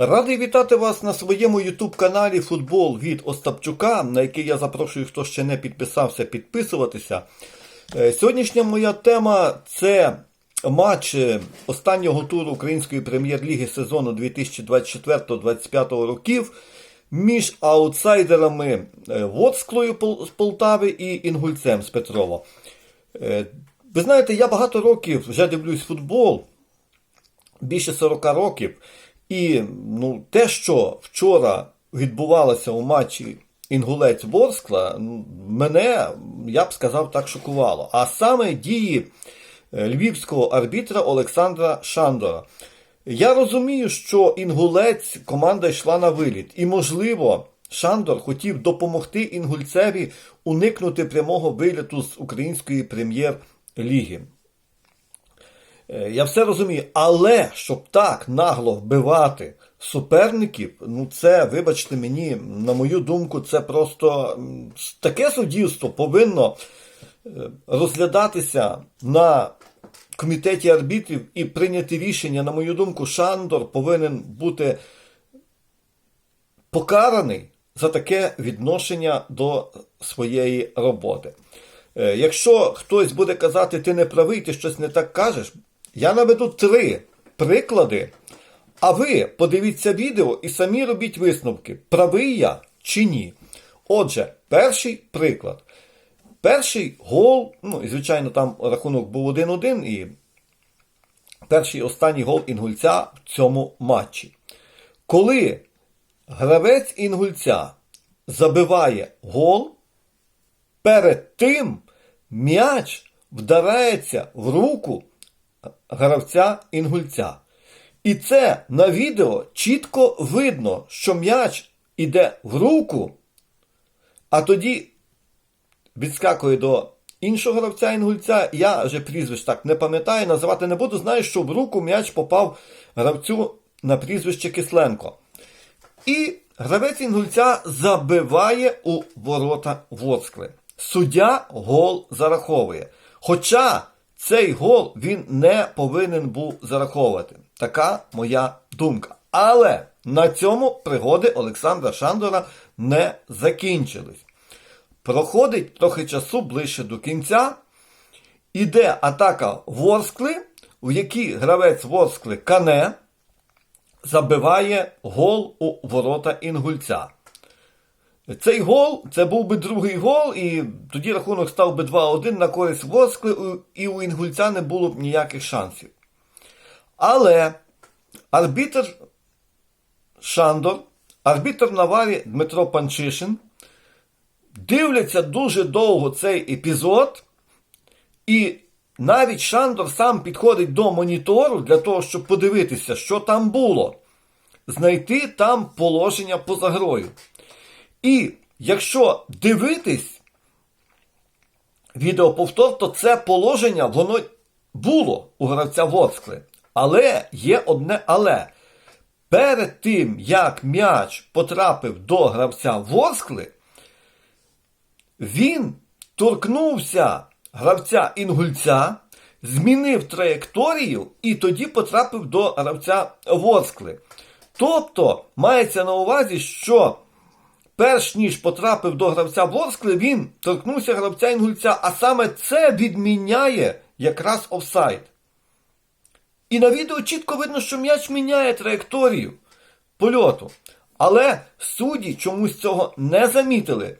Радий вітати вас на своєму YouTube каналі Футбол від Остапчука, на який я запрошую, хто ще не підписався, підписуватися. Е, Сьогоднішня моя тема це матч е, останнього туру Української прем'єр-ліги сезону 2024-2025 років між аутсайдерами е, Воцклою з Полтави і Інгульцем з Петрова. Ви знаєте, я багато років вже дивлюсь футбол більше 40 років. І ну, те, що вчора відбувалося у матчі Інгулець Ворскла, ну, мене, я б сказав, так шокувало. А саме дії е, львівського арбітра Олександра Шандора. Я розумію, що Інгулець команда йшла на виліт, і, можливо, Шандор хотів допомогти інгульцеві уникнути прямого виліту з української прем'єр-ліги. Е, Я все розумію, але щоб так нагло вбивати суперників, ну це, вибачте мені, на мою думку, це просто таке суддівство повинно е, розглядатися на комітеті арбітрів і прийняти рішення, на мою думку, Шандор повинен бути покараний за таке відношення до своєї роботи. Е, Якщо хтось буде казати, ти не правий, ти щось не так кажеш, я наведу три приклади, а ви подивіться відео і самі робіть висновки, правий я чи ні. Отже, перший приклад. Перший гол, ну і звичайно, там рахунок був 1-1, і перший останній гол інгульця в цьому матчі. Коли гравець інгульця забиває гол, перед тим м'яч вдарається в руку гравця інгульця. І це на відео чітко видно, що м'яч іде в руку, а тоді відскакує до іншого гравця інгульця. Я вже прізвище так не пам'ятаю, називати не буду. Знаю, що в руку м'яч попав гравцю на прізвище Кисленко. І гравець інгульця забиває у ворота Воцкли. Суддя гол зараховує. Хоча цей гол він не повинен був зараховувати. Така моя думка. Але на цьому пригоди Олександра Шандора не закінчились. Проходить трохи часу ближче до кінця. Іде атака Ворскли, в якій гравець Ворскли Кане забиває гол у ворота Інгульця. Цей гол це був би другий гол, і тоді рахунок став би 2-1 на користь Воскли, і у Інгульця не було б ніяких шансів. Але арбітр Шандор, арбітр Наварі Дмитро Панчишин дивляться дуже довго цей епізод, і навіть Шандор сам підходить до монітору для того, щоб подивитися, що там було, знайти там положення поза грою. І якщо дивитись відеоповтор, то це положення воно було у гравця Воцкли. Але є одне але. Перед тим, як м'яч потрапив до гравця Воскли, він торкнувся гравця Інгульця, змінив траєкторію і тоді потрапив до гравця Воскли. Тобто мається на увазі, що перш ніж потрапив до гравця Ворскли, він торкнувся гравця Інгульця, а саме це відміняє якраз офсайд. І на відео чітко видно, що м'яч міняє траєкторію польоту. Але судді чомусь цього не замітили.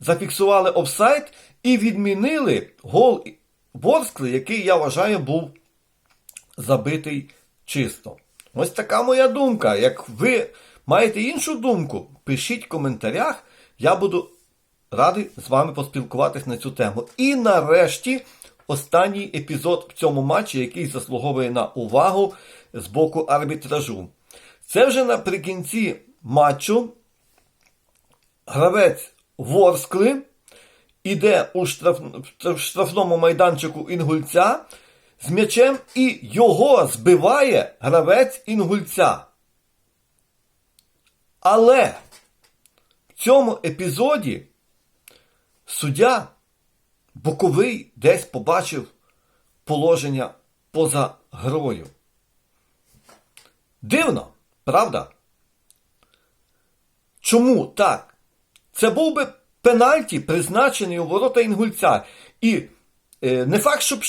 Зафіксували офсайд і відмінили гол Ворскли, який, я вважаю, був забитий чисто. Ось така моя думка. Як ви маєте іншу думку, пишіть в коментарях. Я буду радий з вами поспілкуватись на цю тему. І нарешті останній епізод в цьому матчі, який заслуговує на увагу з боку арбітражу. Це вже наприкінці матчу гравець Ворскли іде у штраф... штрафному майданчику Інгульця з м'ячем і його збиває гравець Інгульця. Але в цьому епізоді суддя боковий десь побачив положення поза грою. Дивно, правда? Чому так? Це був би пенальті, призначений у ворота Інгульця. І е, не факт, щоб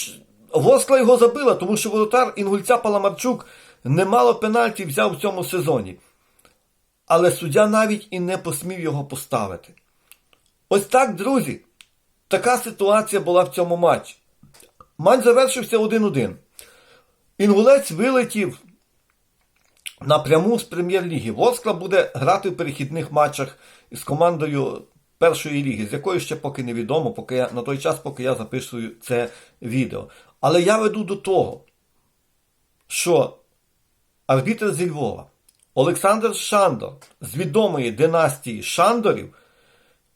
Воскла його забила, тому що воротар Інгульця Паламарчук немало пенальті взяв в цьому сезоні. Але суддя навіть і не посмів його поставити. Ось так, друзі. Така ситуація була в цьому матчі. Матч завершився 1-1. Інгулець вилетів напряму з прем'єр-ліги. Воскла буде грати в перехідних матчах з командою першої ліги, з якою ще поки невідомо, поки я, на той час, поки я записую це відео. Але я веду до того, що арбітр зі Львова Олександр Шандор з відомої династії Шандорів,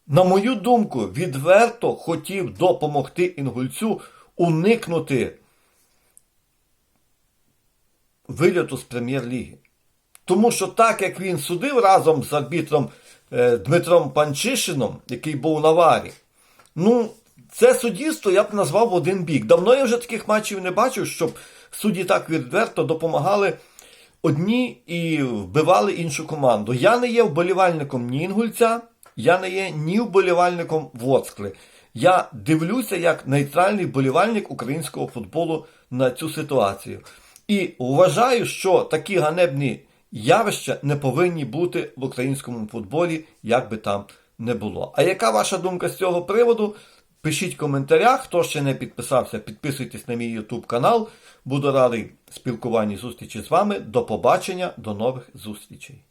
на мою думку, відверто хотів допомогти інгульцю уникнути вильоту з прем'єр-ліги. Тому що так як він судив разом з арбітром е, Дмитром Панчишином, який був на варі, ну, це суддівство я б назвав в один бік. Давно я вже таких матчів не бачив, щоб судді так відверто допомагали одні і вбивали іншу команду. Я не є вболівальником ні Інгульця, я не є ні вболівальником Воцкли. Я дивлюся як нейтральний вболівальник українського футболу на цю ситуацію. І вважаю, що такі ганебні явища не повинні бути в українському футболі, як би там не було. А яка ваша думка з цього приводу? Пишіть в коментарях. Хто ще не підписався, підписуйтесь на мій YouTube канал. Буду радий спілкуванні зустрічі з вами. До побачення, до нових зустрічей.